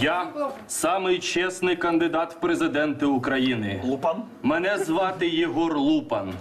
Я самий чесний кандидат в президенти України. Лупан? Мене звати Єгор Лупан.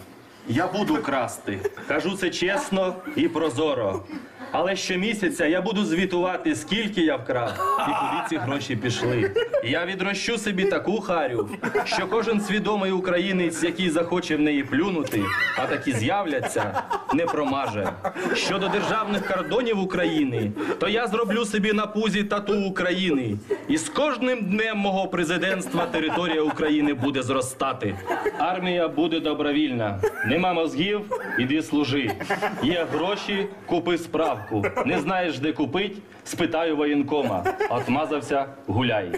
Я буду красти. Кажу це чесно і прозоро. Але щомісяця я буду звітувати, скільки я вкрав і куди ці гроші пішли. Я відрощу собі таку харю, що кожен свідомий українець, який захоче в неї плюнути, а такі з'являться, не промаже. Щодо державних кордонів України, то я зроблю собі на пузі тату України. І з кожним днем мого президентства територія України буде зростати. Армія буде добровільна. Нема мозгів, іди служи. Є гроші, купи справку. Не знаєш, де купить, спитаю воєнкома. Отмазався, гуляй.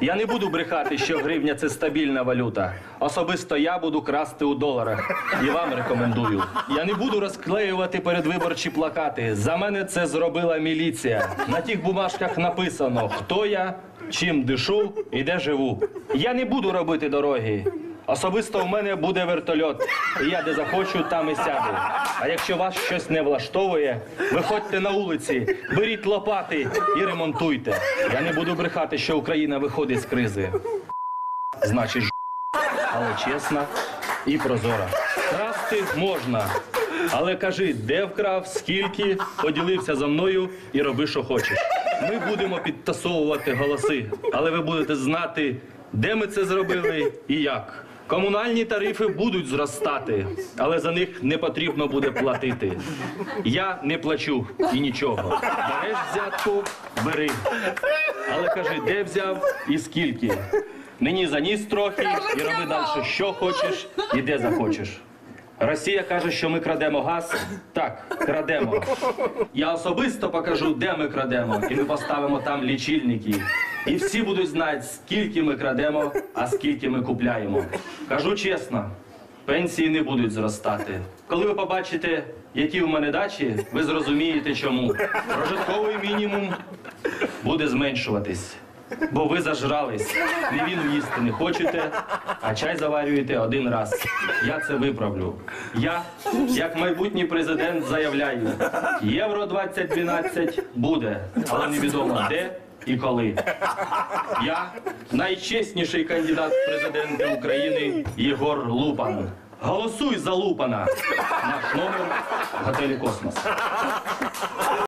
Я не буду брехати, що гривня це стабільна валюта. Особисто я буду красти у доларах. І вам рекомендую. Я не буду розклеювати передвиборчі плакати. За мене це зробила міліція. На тих бумажках написано, хто я, чим дишу і де живу. Я не буду робити дороги. Особисто в мене буде вертольот. І я де захочу, там і сяду. А якщо вас щось не влаштовує, виходьте на вулиці, беріть лопати і ремонтуйте. Я не буду брехати, що Україна виходить з кризи. Значить, ж**, але чесна і прозора. Красти можна. Але кажи, де вкрав, скільки, поділився за мною і роби, що хочеш. Ми будемо підтасовувати голоси, але ви будете знати, де ми це зробили і як. Комунальні тарифи будуть зростати, але за них не потрібно буде платити. Я не плачу і нічого. Береш взятку, бери. Але кажи, де взяв і скільки. Мені заніс трохи і роби далі, що хочеш і де захочеш. Росія каже, що ми крадемо газ. Так, крадемо. Я особисто покажу, де ми крадемо, і ми поставимо там лічильники. І всі будуть знати, скільки ми крадемо, а скільки ми купляємо. Кажу чесно, пенсії не будуть зростати. Коли ви побачите, які у мене дачі, ви зрозумієте, чому. Прожитковий мінімум буде зменшуватись. Бо ви зажрались, лівіну їсти не хочете, а чай заварюєте один раз. Я це виправлю. Я, як майбутній президент, заявляю, євро 2012 буде, але невідомо де і коли. Я найчесніший кандидат в президенти України Єгор Лупан. Голосуй за Лупана. Наш номер готелі Космос.